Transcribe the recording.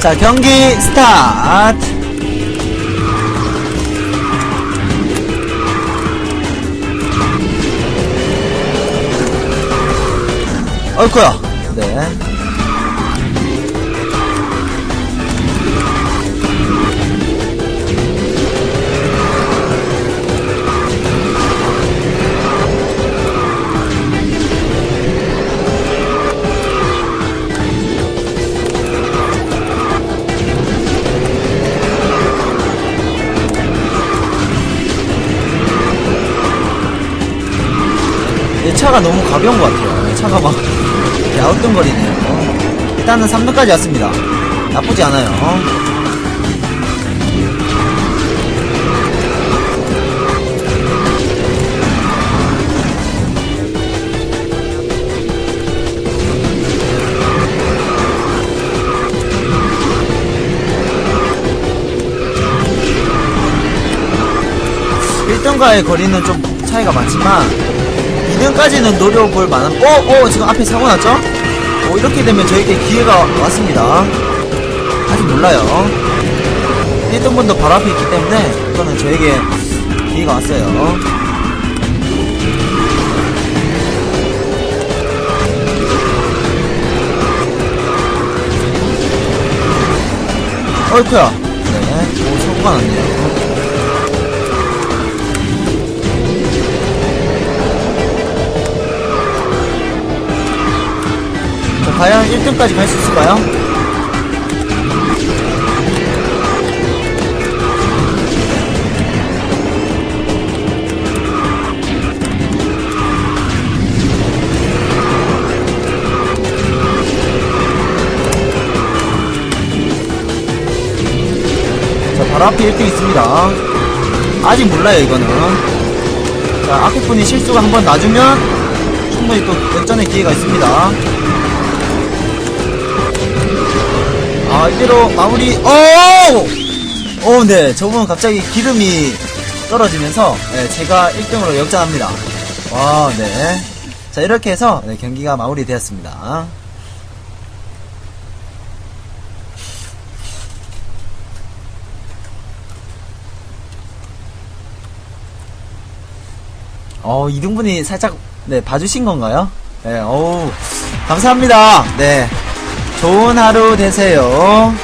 자, 경기 스타트! 어이쿠야. 네. 내 차가 너무 가벼운 것 같아요. 차가 막 야우뚱거리네요. 일단은 3등까지 왔습니다. 나쁘지 않아요. 일등과의 거리는 좀 차이가 많지만 2등까지는 노려볼 만한 어? 어? 지금 앞에 사고 났죠? 어, 이렇게 되면 저에게 기회가 왔습니다 아직 몰라요 1등 분도 바로 앞에 있기 때문에 이거는 저에게 기회가 왔어요 어이쿠야 네, 오 사고가 났네요 과연 1등까지 갈 수 있을까요? 자, 바로 앞에 1등 있습니다. 아직 몰라요, 이거는. 자, 앞에 분이 실수가 한번 놔주면 충분히 또 역전의 기회가 있습니다. 아, 이대로 마무리, 오! 오, 네. 저분 갑자기 기름이 떨어지면서, 네, 제가 1등으로 역전합니다. 와, 네. 자, 이렇게 해서, 네, 경기가 마무리되었습니다. 어, 이등분이 살짝, 네, 봐주신 건가요? 네, 어우, 감사합니다. 네. 좋은 하루 되세요.